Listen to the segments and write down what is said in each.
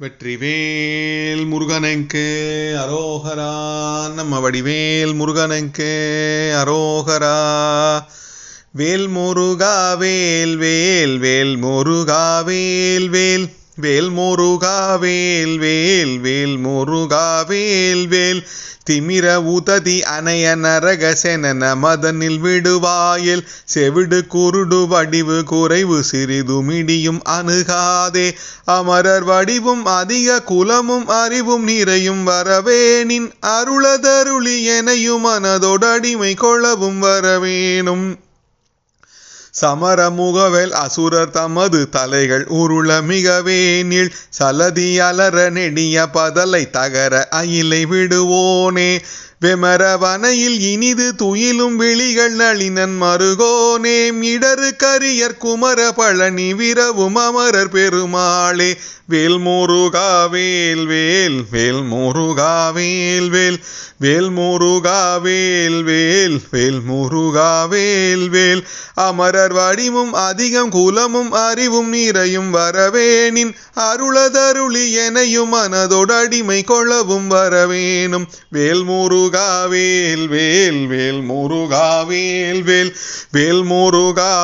வெற்றிவேல் முருகனுக்கு அரோகரா நம்ம வடிவேல் முருகனுக்கு அரோகரா. வேல் முருகா வேல் வேல் வேல் முருகா வேல் வேல் வேல் முருகா வேல் வேல் வேல் முருகா வேல் வேல். திமிர உததி அணைய நரகசென மதனில் விடுவாயில். செவிடு குருடு வடிவு குறைவு சிறிதுமிடியும் அணுகாதே. அமரர் வடிவும் அதிக குலமும் அறிவும் நிறையும் வரவேனின் அருளதருளி எனையும் மனதொடடிமை கொள்ளவும் வரவேணும் சமரமுகவேல் அசுரர் தமது தலைகள் உருள மிகவே நீள். சலதி அலற நெடிய பதலை தகர அயிலை விடுவோனே. வெமரவனையில் இனிது துயிலும் விழிகள் நளினன் மருகோனே. இடரு கரியர் குமர பழனி விரவும் அமரர் பெருமாளே. வேல் முருகா வேல் வேல் வேல் முருகா வேல் வேல். வேல் முருகா வேல் வேல் வேல் முருகா வேல் வேல். அமரர் வடிவும் அதிகம் குலமும் அறிவும் நீரையும் வரவேனின் அருளதருளி எனையும் மனதொடடிமை கொள்ளவும் வரவேணும் வேல் முருகாவேல் வேல் வேல் வேல் வேல் வேல்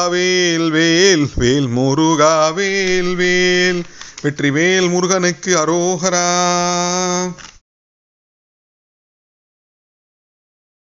வேல் வேல் வேல் வேல் வேல் வேல். வெற்றிவேல் முருகனுக்கு அரோகரா.